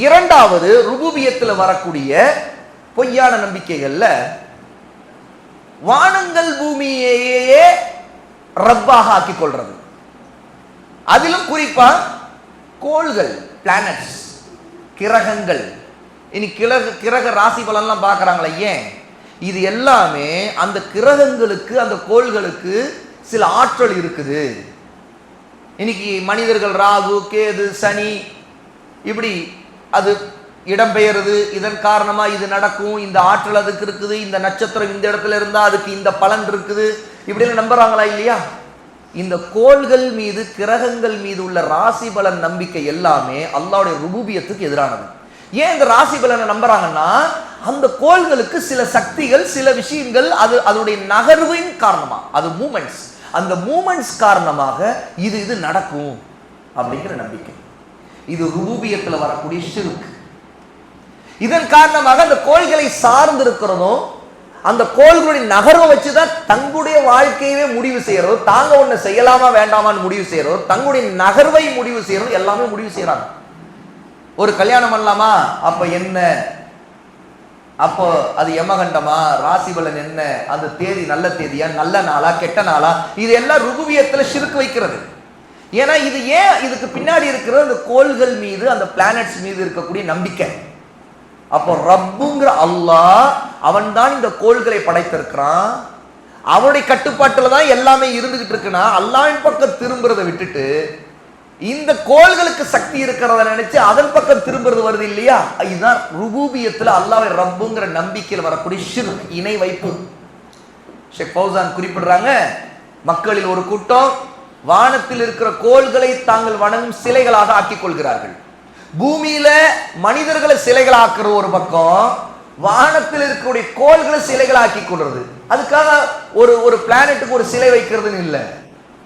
இரண்டாவது ருபூபியத்தில் வரக்கூடிய பொய்யான நம்பிக்கைகள்ல வானங்கள் பூமியையே ரப்பாக ஆக்கிக் கொள்றது அதிலும் குறிப்பா கோள்கள் பிளானட்ஸ் கிரகங்கள். இனி கிரக கிரக ராசி பலன்லாம் பார்க்குறாங்களே ஏன்? இது எல்லாமே அந்த கிரகங்களுக்கு அந்த கோள்களுக்கு சில ஆற்றல் இருக்குது. இன்னைக்கு மனிதர்கள் ராகு கேது சனி இப்படி அது இடம்பெயருது. இதன் காரணமா இது நடக்கும். இந்த ஆற்றல் அதுக்கு இருக்குது. இந்த நட்சத்திரம் இந்த இடத்துல இருந்தா அதுக்கு இந்த பலன் இருக்குது. இப்படின்னு நம்புறாங்களா இல்லையா? இந்த கோள்கள் மீது கிரகங்கள் மீது உள்ள ராசி பலன் நம்பிக்கை எல்லாமே அல்லாவுடைய ருபூபியத்துக்கு எதிரானது. ஏன் இந்த ராசி பலனை நம்புறாங்கன்னா அந்த கோள்களுக்கு சில சக்திகள் சில விஷயங்கள் அது அதனுடைய நகர்வின் காரணமா. அது மூமெண்ட்ஸ் அந்த மூமெண்ட்ஸ் காரணமாக இது இது நடக்கும் அப்படிங்கிற நம்பிக்கை. இது ரூபியத்தில் வரக்கூடிய ஷிர்க் இதன் காரணமாக அந்த கோள்களை சார்ந்து இருக்கிறதும் அந்த கோள்களுடைய நகர்வை வச்சுதான் தங்களுடைய வாழ்க்கையவே முடிவு செய்யறதோ தாங்க ஒண்ணு செய்யலாமா வேண்டாமான்னு முடிவு செய்யறதோ தங்களுடைய நகர்வை முடிவு செய்யறதோ எல்லாமே முடிவு செய்யறாங்க. ஒரு கல்யாணம் பண்ணலாமா? அப்ப என்ன? அப்போ அது யமகண்டமா? ராசிபலன் என்ன? அந்த தேதி நல்ல தேதியா? நல்ல நாளா? கெட்ட நாளா? இது எல்லாம் ருகுவியத்துல சிறுக்கு வைக்கிறது. ஏன்னா இது ஏன் இதுக்கு பின்னாடி இருக்கிற அந்த கோள்கள் மீது அந்த பிளானட்ஸ் மீது இருக்கக்கூடிய நம்பிக்கை. அப்போ ரப்புங்கிற அல்லாஹ் அவன் தான் இந்த கோள்களை படைத்திருக்கிறான். அவனுடைய கட்டுப்பாட்டில் தான் எல்லாமே இருந்துகிட்டு இருக்குன்னா அல்லாவின் பக்கம் திரும்புறதை விட்டுட்டு இந்த கோள்களுக்கு சக்தி இருக்கிறத நினைச்சு அதன் பக்கம் திரும்புறது வருது இல்லையா? இதுதான் ருபூபியத்தில் அல்லாவை ரப்புங்கிற நம்பிக்கையில் வரக்கூடிய ஷிர்க் இணை வைப்பு. ஷேக் ஃபௌசான் குறிப்பிடுறாங்க மக்களில் ஒரு கூட்டம் வானத்தில் இருக்கிற கோள்களை தாங்கள் வணங்கும் சிலைகளாக ஆக்கிக் கொள்கிறார்கள் பூமியில மனிதர்களை சிலைகளாக்குற ஒரு பக்கம் வானத்தில் இருக்கக்கூடிய கோள்களை சிலைகளாக்கி கொள்றது. அதுக்காக ஒரு ஒரு பிளானெட்டுக்கு ஒரு சிலை வைக்கிறதுன்னு இல்லை.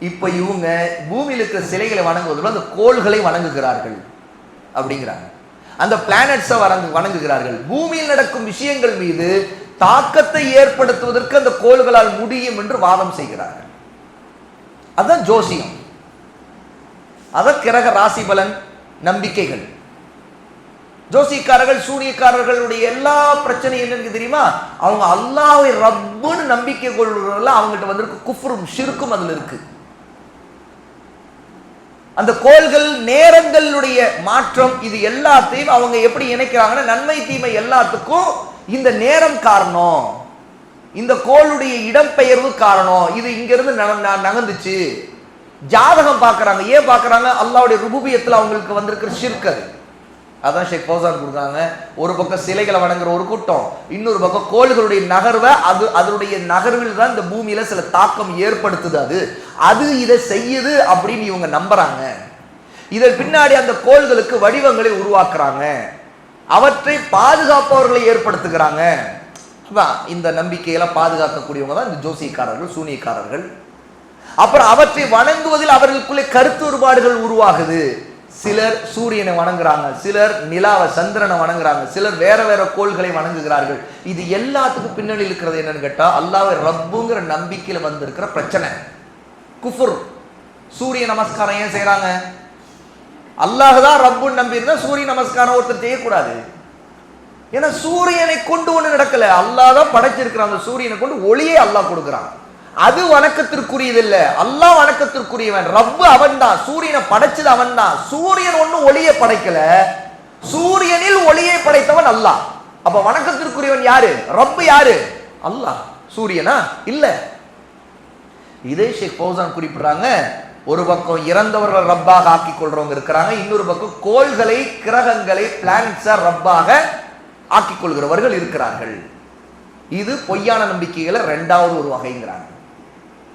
இப்ப இவங்க பூமியில் இருக்கிற சிலைகளை வணங்குவதில் அந்த கோள்களை வணங்குகிறார்கள் அப்படிங்கிறாங்க. அந்த பிளானட்ஸை வணங்கு வணங்குகிறார்கள். பூமியில் நடக்கும் விஷயங்கள் மீது தாக்கத்தை ஏற்படுத்துவதற்கு அந்த கோள்களால் முடியும் என்று வாதம் செய்கிறார்கள். அதுதான் ஜோசியம். அதான் கிரக ராசி பலன் நம்பிக்கைகள். ஜோசிக்காரர்கள் சூனியக்காரர்களுடைய எல்லா பிரச்சனையும் என்னன்னு தெரியுமா? அவங்க அல்லாவை ரப்புன்னு நம்பிக்கை கொள்றதுல அவங்ககிட்ட வந்திருக்கு குஃப்ரும் ஷிருக்கும் அதில் இருக்கு. அந்த கோள்கள் நேரங்களுடைய மாற்றம் இது எல்லாத்தையும் அவங்க எப்படி இணைக்கிறாங்கன்னா நன்மை தீமை எல்லாத்துக்கும் இந்த நேரம் காரணம். இந்த கோளுடைய இடம்பெயர்வு காரணம். இது இங்கிருந்து ந- நகர்ந்துச்சு. ஜாதகம் பார்க்குறாங்க ஏன் பார்க்குறாங்க அல்லாவுடைய ருபூபியத்துல அவங்களுக்கு வந்திருக்கிற ஷிர்க் அது. அதான் ஷேக் ஃபௌசான் கொடுக்குறாங்க. ஒரு பக்கம் சிலைகளை வணங்குற ஒரு கூட்டம். இன்னொரு பக்கம் கோள்களுடைய நகர்வை அது அதனுடைய நகர்வில் தான் இந்த பூமியில் சில தாக்கம் ஏற்படுத்துது அது. அது இதை செய்யுது அப்படின்னு இவங்க நம்புறாங்க. இதன் பின்னாடி அந்த கோள்களுக்கு வடிவங்களை உருவாக்குறாங்க. அவற்றை பாதுகாப்பவர்களை ஏற்படுத்துகிறாங்க. தான் இந்த நம்பிக்கையெல்லாம் பாதுகாக்கக்கூடியவங்க தான் இந்த ஜோசியக்காரர்கள் சூனியக்காரர்கள். அப்புறம் அவற்றை வணங்குவதில் அவர்களுக்குள்ளே கருத்து வேறுபாடுகள் உருவாகுது. சிலர் சூரியனை வணங்குறாங்க சிலர் நிலாவை சந்திரனை வணங்குறாங்க சிலர் வேற வேற கோள்களை வணங்குகிறார்கள். இது எல்லாத்துக்கும் பின்னணி இருக்கிறது என்னன்னு கேட்டால் அல்லாவை ரப்புங்கிற நம்பிக்கையில் வந்திருக்கிற பிரச்சனை. குஃபுர். சூரிய நமஸ்காரம் ஏன் செய்கிறாங்க அல்லாஹ் தான் ரப்புன்னு நம்பியிருந்தா சூரிய நமஸ்காரம் ஒருத்தர் செய்யக்கூடாது. ஏன்னா சூரியனை கொண்டு ஒன்று நடக்கல. அல்லாஹ் தான் படைச்சிருக்கிறான். அந்த சூரியனை கொண்டு ஒளியே அல்லாஹ் கொடுக்குறான். அது வணக்கத்திற்குரியது இல்ல அல்லாஹ் வணக்கத்திற்குரியவன். ரப்பு அவன் தான் சூரியனை படைச்சது அவன் தான் சூரியன் ஒண்ணும் ஒளியை படைக்கல. சூரியனில் ஒளியை படைத்தவன் அல்லாஹ். அப்ப வணக்கத்திற்குரியவன் யாரு? ரப்பு யாரு? அல்லாஹ். சூரியனா? இல்ல. இதே ஷேக் பௌசான் குறிப்பிடுறாங்க. ஒரு பக்கம் இறந்தவர்கள் ரப்பாக ஆக்கி கொள்றவங்க இருக்கிறாங்க. இன்னொரு பக்கம் கோள்களை கிரகங்களை பிளானட்ஸை ரப்பாக ஆக்கிக் கொள்கிறவர்கள் இருக்கிறார்கள். இது பொய்யான நம்பிக்கைகளை ரெண்டாவது ஒரு வகைங்கிறாங்க.